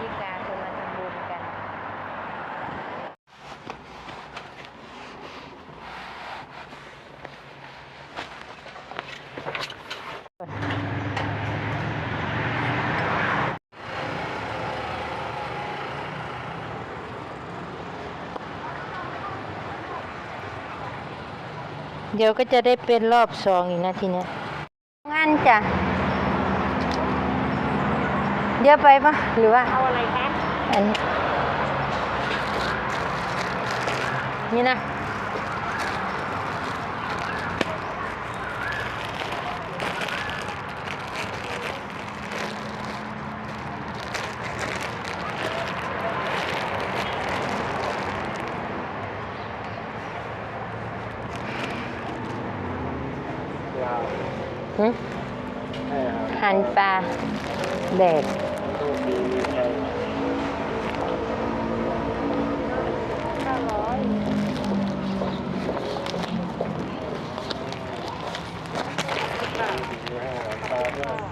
ธิการคนมาทำบุญกัน เดี๋ยวก็จะได้เป็นรอบสองอีกนะทีเนี้ยงานจ้ะ เดี๋ยวไปปะหรือว่า เอาอะไรคะอันนี้ นี่นะยาวหึใช่ครับหั่นปลาแดก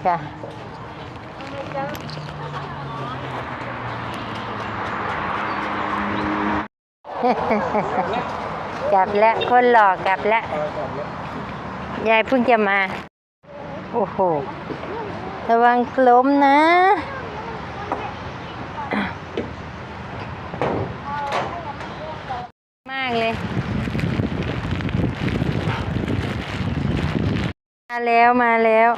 จ้ะกลับแล้วคนหลอกกลับแล้วยายเพิ่งจะมา โอ้โห ระวังล้มนะ มากเลย มาแล้วมาแล้ว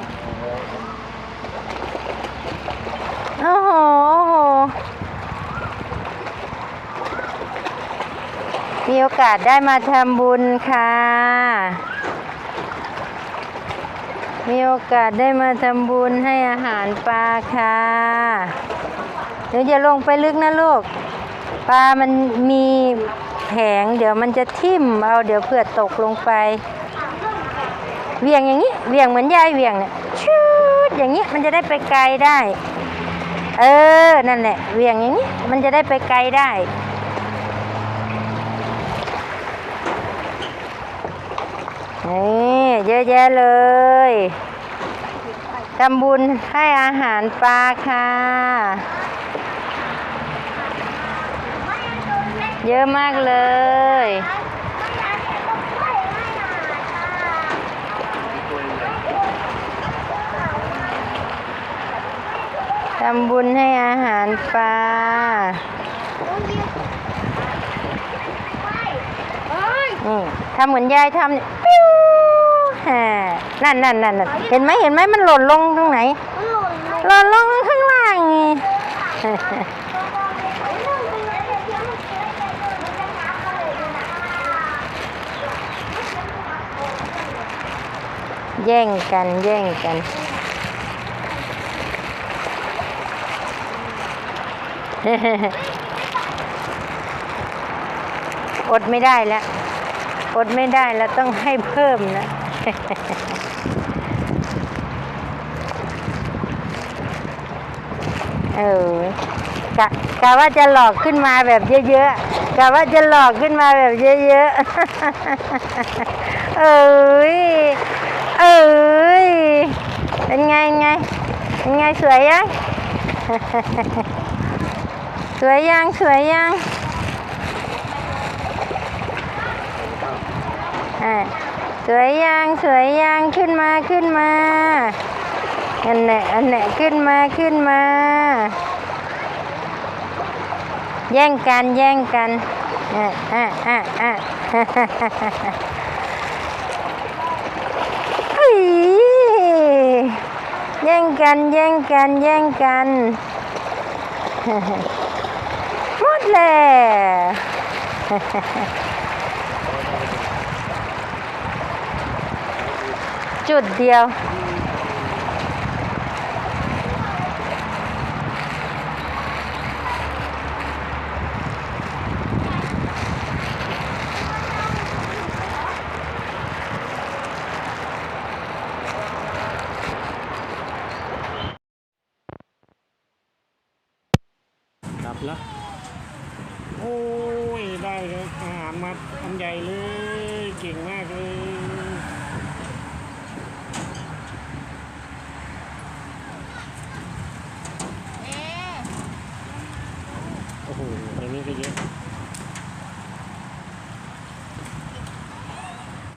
โอ้โห โอ้โห มีโอกาสได้มาทำบุญค่ะ มีโอกาสได้มาทำบุญให้อาหารปลาค่ะเดี๋ยวอย่าลงไปลึกนะลูก ปลามันมีแผง เดี๋ยวมันจะทิ่มเอาเดี๋ยวเผื่อตกลงไปเวียงอย่างนี้เวียงเหมือนยายเวียงเนี่ยชืดอย่างนี้มันจะได้ไปไกลได้ เออนั่นแหละเวียงอย่างนี้มันจะได้ไปไกลได้ นี่เยอะแยะเลยทำบุญให้อาหารปลาค่ะ เยอะมากเลย ทำบุญให้อาหารปลาทำเหมือนยายทำ อ่านั่นนั่นนั่นนั่นเห็นไหมเห็นไหมมันหล่นลงตรงไหน มันหล่นลงหล่นลงข้างล่างไงแย่งกันแย่งกันอดไม่ได้แล้ว อดไม่ได้แล้วต้องให้เพิ่มนะ เออกะกะว่าจะหลอกขึ้นมาแบบเยอะๆกะว่าจะหลอกขึ้นมาแบบเยอะๆ เอ้ย เอ้ย เป็นไงไง เป็นไงสวยยัง สวยยังสวยยัง อะ สวยยังสวยยังขึ้นมาขึ้นมาอันไหนอันไหนขึ้นมาขึ้นมา แย่งกันแย่งกันอะอะอะอะเฮ้ยแย่งกันแย่งกันแย่งกันหมดแล้ว จุดเดียวกลับแล้วโอ้ย ได้เลยอาหารมาอันใหญ่เลย เก่งมากเลย ก็เยอะ